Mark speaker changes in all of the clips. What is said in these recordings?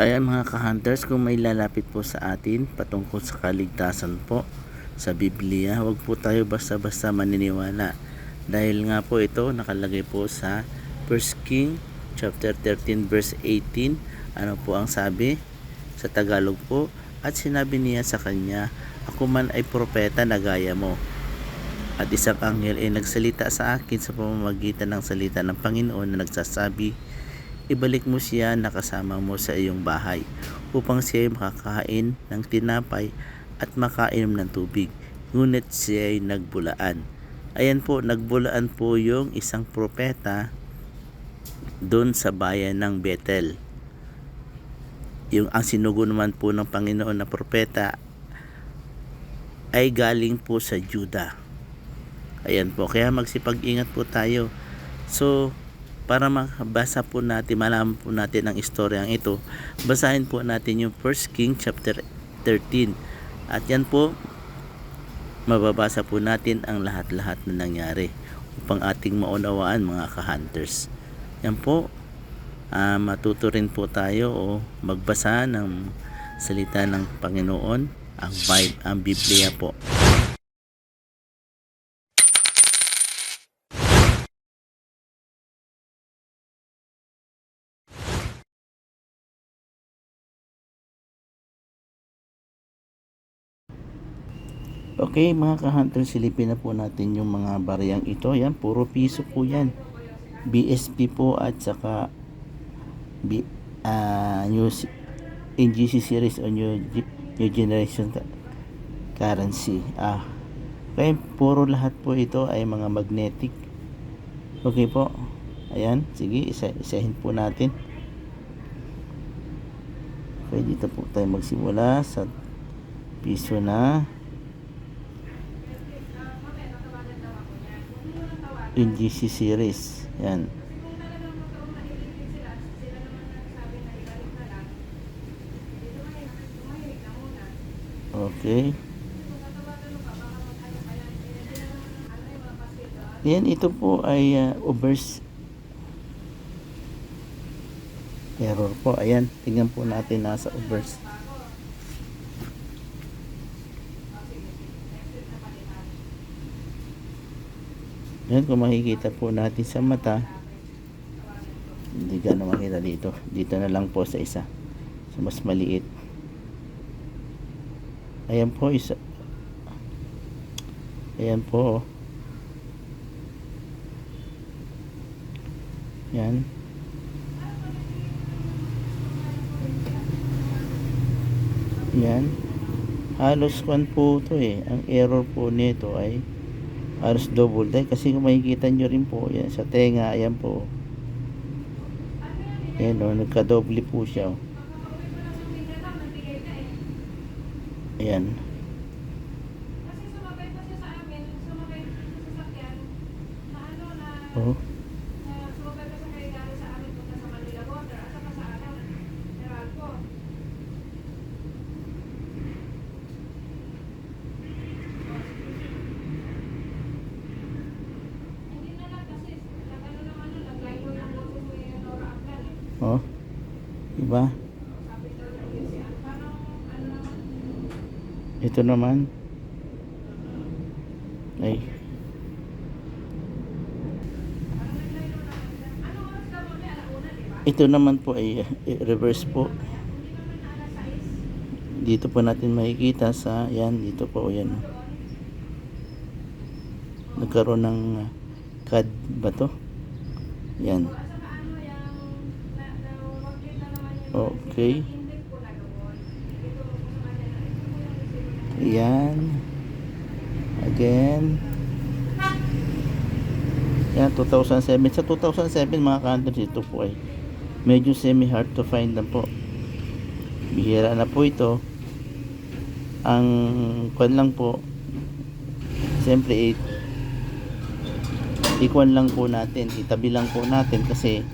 Speaker 1: Ayan mga ka-hunters, kung may lalapit po sa atin patungkol sa kaligtasan po sa Biblia, huwag po tayo basta-basta maniniwala. Dahil nga po ito nakalagay po sa 1 King chapter 13 verse 18. Ano po ang sabi? Sa Tagalog po, at sinabi niya sa kanya, Ako man ay propeta na gaya mo. At isang anghel ay nagsalita sa akin sa pamamagitan ng salita ng Panginoon na nagsasabi, ibalik mo siya na kasama mo sa iyong bahay upang siya ay makakain ng tinapay at makainom ng tubig. Ngunit siya ay nagbulaan. Ayan po, nagbulaan po yung isang propeta doon sa bayan ng Bethel. Yung ang sinugo naman po ng Panginoon na propeta ay galing po sa Juda. Ayan po, kaya magsipag-ingat po tayo. So, para makabasa po natin, malaman po natin ang istoryang ito, basahin po natin yung 1 King chapter 13. At yan po, mababasa po natin ang lahat-lahat na nangyari upang ating maunawaan mga ka-hunters. Yan po, ah, matuto rin po tayo o magbasa ng salita ng Panginoon, ang, Bible, ang Biblia po. Okay mga ka-hunter, silipin na po natin yung mga bariyang ito. Yan, puro piso po yan. BSP po at saka B, ah, new NGC series o new, new generation currency. Ah, okay, puro lahat po ito ay mga magnetic. Okay po. Ayan, sige, isa isahin po natin. Okay, dito po tayo magsimula sa piso na NGC series. Yan. Okay. Yan, ito po ay uh, overs error po. Ayan, tingnan po natin nasa overs. Yan, kung makikita po natin sa mata, hindi gano'ng makita dito. Dito na lang po sa isa. So, mas maliit. Ayan po, isa. Ayan po. oh. Yan. Yan. Halos kwan po ito eh. Ang error po nito ay halos double dahil kasi kung makikita nyo rin po yan sa tenga ayan po. Yan o nagkadoble po siya oh. ayan.
Speaker 2: Kasi sumabay pa siya sa amin, sumabay pa siya sa sasakyan, na ano na,
Speaker 1: oh
Speaker 2: na sumabay pa siya kay galing sa amin punta sa Manila Water, at saka sa ano, Meralco. Hindi na lang kasi, nag-ano naman nun, nag-live mo yung boses mo yung Nora Aklan eh.
Speaker 1: oh diba
Speaker 2: Sabi daw niya yun siya, parang ano naman,
Speaker 1: ito naman ay
Speaker 2: parang nag-live mo naman siya. Ano oras ka mo niya? Alauna, di ba?
Speaker 1: ito naman po ay eh, reverse po
Speaker 2: Hindi naman na alas 6.
Speaker 1: dito po natin makikita sa yan dito po yan nagkaroon ng uh, CAD ba to yan
Speaker 2: na
Speaker 1: Yan. Again. Yan, 2007. Sa 2007, mga countries, ito po ay medyo semi-hard to find na po. Bihira na po ito. Ang kwan lang po, siyempre, i- ikwan lang po natin, itabi lang po natin kasi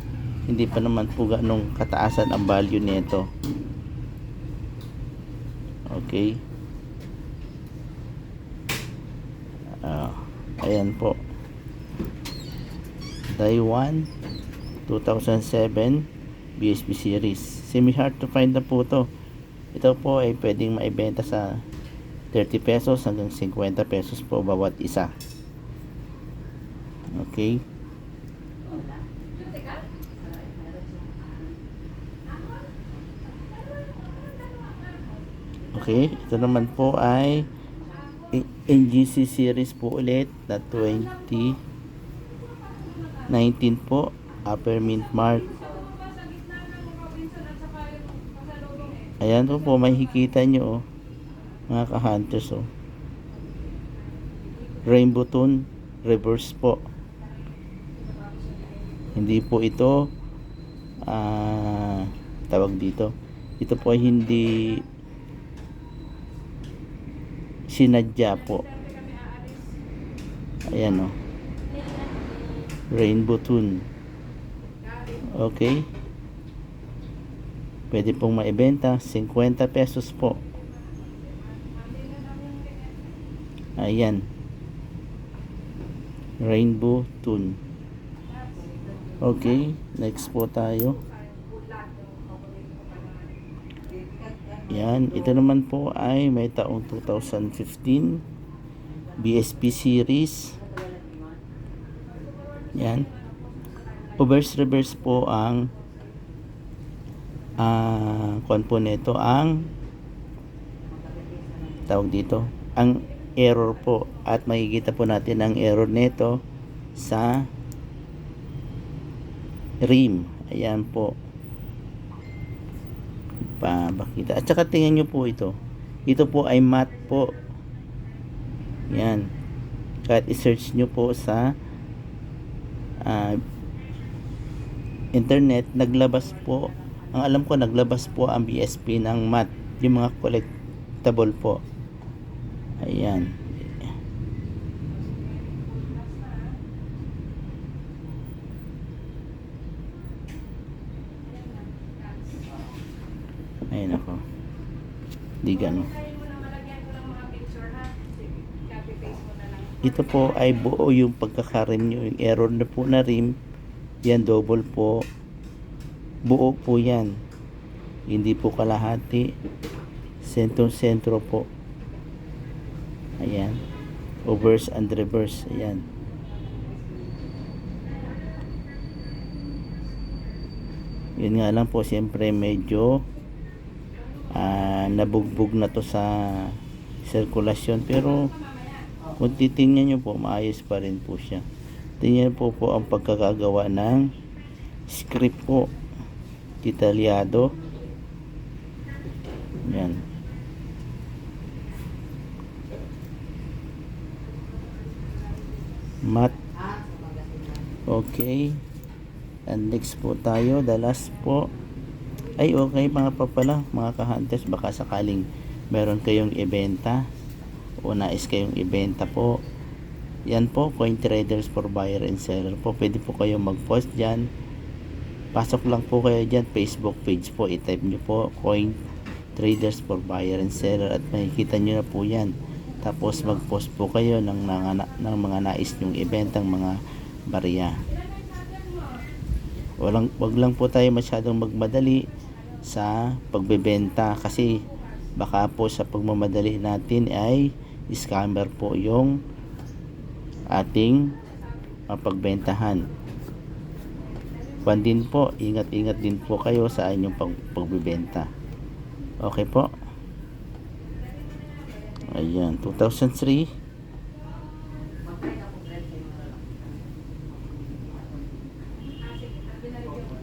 Speaker 1: hindi pa naman po ganong kataasan ang value nito. Okay. Ah, ayan po. Taiwan 2007 BSB series. Semi hard to find na po to. Ito po ay pwedeng maibenta sa 30 pesos hanggang 50 pesos po bawat isa. Okay. Okay, ito naman po ay NGC series po ulit na 2019 po Upper Mint Mark. Ayan po po, makikita nyo oh, mga ka-hunters oh. Rainbow Tone reverse po. Hindi po ito ah tawag dito. Ito po ay hindi sinadya po. Ayan oh. Rainbow Tune. Okay. Pwede pong maibenta. 50 pesos po. Ayan. Rainbow Tune. Okay. Next po tayo. Yan. Ito naman po ay may taong 2015. BSP series. Yan. Reverse reverse po ang ah kuan po nito ang tawag dito ang error po at makikita po natin ang error nito sa rim ayan po pa bakita at saka tingnan nyo po ito. Ito po ay matte po. Yan. Kahit i-search nyo po sa ah, internet naglabas po. Ang alam ko naglabas po ang BSP ng mat. Yung mga collectible po. Ayan ayun ako di gano
Speaker 2: Kaya mo na malagyan ko ng mga picture ha. Sige, Copy paste mo na lang.
Speaker 1: ito po ay buo yung pagkakarim nyo. Yung error na po na rim yan double po. Buo po yan. Hindi po kalahati. Sentro sentro po. Ayan. Overs and reverse. Ayan. Yun nga lang po siyempre medyo nabugbog na to sa sirkulasyon. Pero kung titingnan nyo po maayos pa rin po siya. Tingnan po po ang pagkakagawa ng script po. Detalyado yan. Mat. Okay. And next po tayo the last po ay okay mga papala mga kahunters baka sakaling meron kayong ibenta o nais kayong ibenta po. Yan po coin traders for buyer and seller po. Pwede po kayong mag post dyan. Pasok lang po kayo dyan facebook page po i-type nyo po coin traders for buyer and seller at makikita nyo na po yan. Tapos mag post po kayo ng, ng, ng mga nais nyong ibentang mga barya. Walang wag lang po tayo masyadong magmadali sa pagbebenta kasi baka po sa pagmamadali natin ay scammer po yung ating mapagbentahan. Kwan din po, ingat-ingat din po kayo sa inyong pag pagbebenta. Okay po? Ayan, 2003.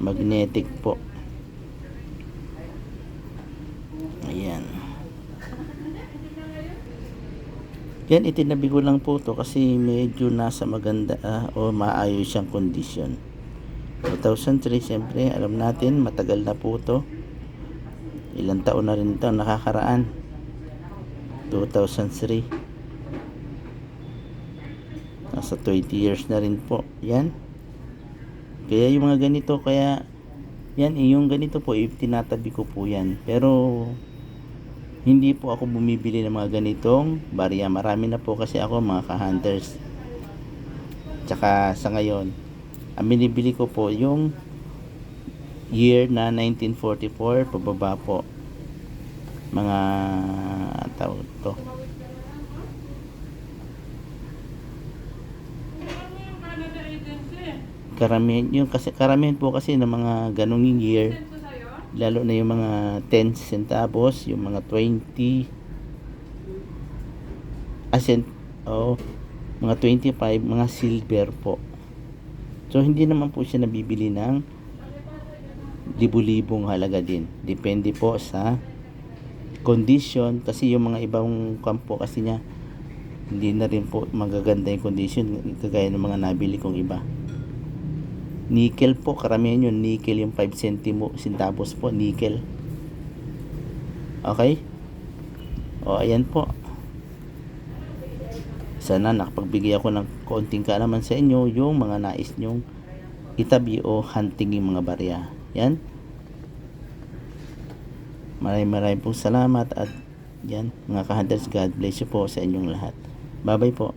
Speaker 1: Magnetic po. Ayan. Yan, itinabi ko lang po to kasi medyo nasa maganda ah, o maayos siyang kondisyon. 2003, siyempre, alam natin, matagal na po to. Ilang taon na rin ito nakakaraan. 2003. Nasa 20 years na rin po. Yan. Kaya yung mga ganito, kaya yan, eh, yung ganito po, eh, tinatabi ko po yan. Pero, hindi po ako bumibili ng mga ganitong barya. Marami na po kasi ako mga ka-hunters. Tsaka sa ngayon, ang binibili ko po yung year na 1944 pababa po mga tawag to karamihan yung kasi karamihan po kasi ng mga ganong year? Lalo na yung mga 10 centavos yung mga 20 ascent oh mga 25 mga silver po. So hindi naman po siya nabibili ng libu-libong halaga din. Depende po sa condition. Kasi yung mga ibang kampo kasi niya hindi na rin po magaganda yung condition kagaya ng mga nabili kong iba Nickel po, karamihan yun. Nickel yung 5 centimo, centavos po, nickel. Okay? O, ayan po. Sana nakapagbigay ako ng konting kaalaman sa inyo yung mga nais nyong itabi o hunting yung mga barya. Yan. Maraming maraming po salamat at yan, mga ka-hunters, God bless you po sa inyong lahat. Bye-bye po.